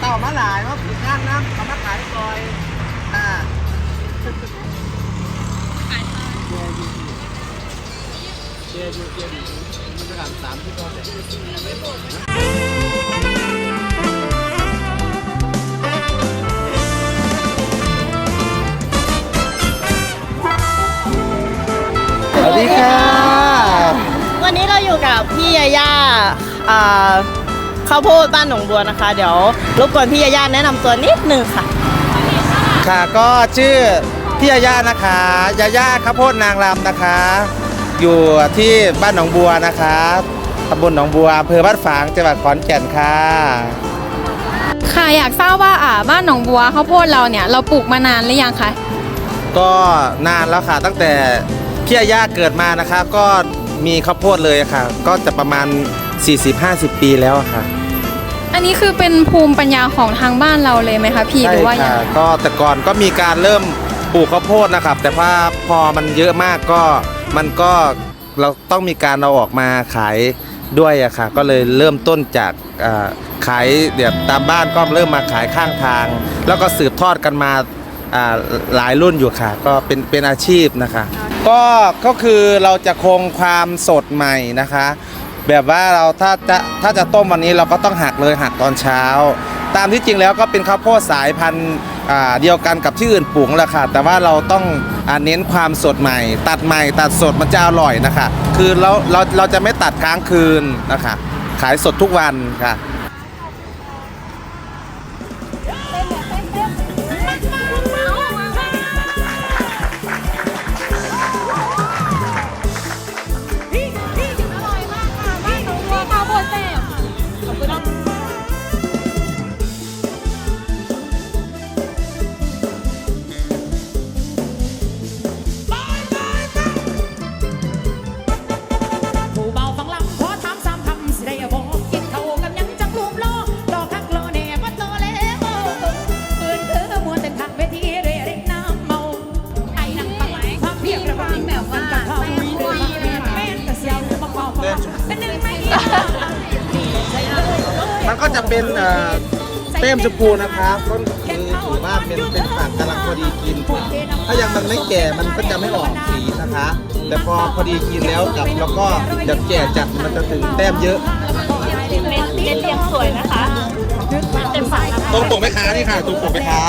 เต่ามาหลายว่าผิดงานน้ำทำมาขายซอยอ่าเชียร์อยู่เชียร์อยู่มันจะทำสามที่ก็ได้สวัสดีค่ะ วันนี้เราอยู่กับพี่ยาย่าอ่า ข้าวโพดบ้านหนองบัวนะคะ เดี๋ยวรบกวนพี่ยาย่าแนะนำตัวนิดนึงค่ะ ค่ะก็ชื่อพี่ยาย่านะคะยาย่าข้าวโพดนางรำนะคะ อยู่ที่บ้านหนองบัวนะคะตำบลหนองบัวอำเภอบ้านฝางจังหวัดขอนแก่นค่ะ ค่ะอยากทราบว่าอ่าบ้านหนองบัวข้าวโพดเราเนี่ยเราปลูกมานานหรือยังคะก็นานแล้วค่ะตั้งแต่พี่ยาย่าเกิดมานะคะ ก็มีข้าวโพดเลยค่ะ ก็จะประมาณ 40-50 ปีแล้วอะค่ะอันนี้คือเป็นภูมิปัญญาของทางบ้านเราเลยไหมคะพี่หรือว่าใช่ยังค่ะก็แต่ก่อนก็มีการเริ่มปลูกข้าวโพดนะครับ แต่ว่าพอมันเยอะมากก็มันก็เราต้องมีการเอาออกมาขายด้วยอะค่ะ ก็เลยเริ่มต้นจากอ่าขายเดี๋ยวตามบ้านก็เริ่มมาขายข้างทาง แล้วก็สืบทอดกันมาอ่าหลายรุ่นอยู่ค่ะ ก็เป็นเป็นอาชีพนะคะ ก็ก็คือเราจะคงความสดใหม่นะคะ แบบว่าเราถ้าจะถ้าจะต้มวันนี้เราก็ต้องหักเลยหักตอนเช้า ตามที่จริงแล้วก็เป็นข้าวโพดสายพันธุ์เดียวกันกับที่อื่นปลูกแหละค่ะ แต่ว่าเราต้องอเน้นความสดใหม่ ตัดใหม่ตัดสดมันจะอร่อยนะคะ คือเราเราเราจะไม่ตัดค้างคืนนะคะ ขายสดทุกวันค่ะ จะเป็นเอ่อเต้มชมพูนะครับก็คือถือว่าเป็นเป็นฝักกำลังพอดีกิน ถ้ายังมันไม่แก่มันก็จะไม่ออกสีนะคะ แต่พอพอดีกินแล้วกับแล้วก็แบบแก่จัดมันจะถึงแต้มเยอะเม็ดเม็ดเรียงสวยนะคะเต็มฝักนะคะตรงปกไหมค้านี่ค่ะตรงปกไหมค้า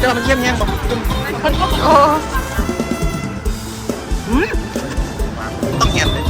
เจ้ามันเข้มแห้งบอกต้องเห็นเลยต้องเห็นกินนะเสี่ย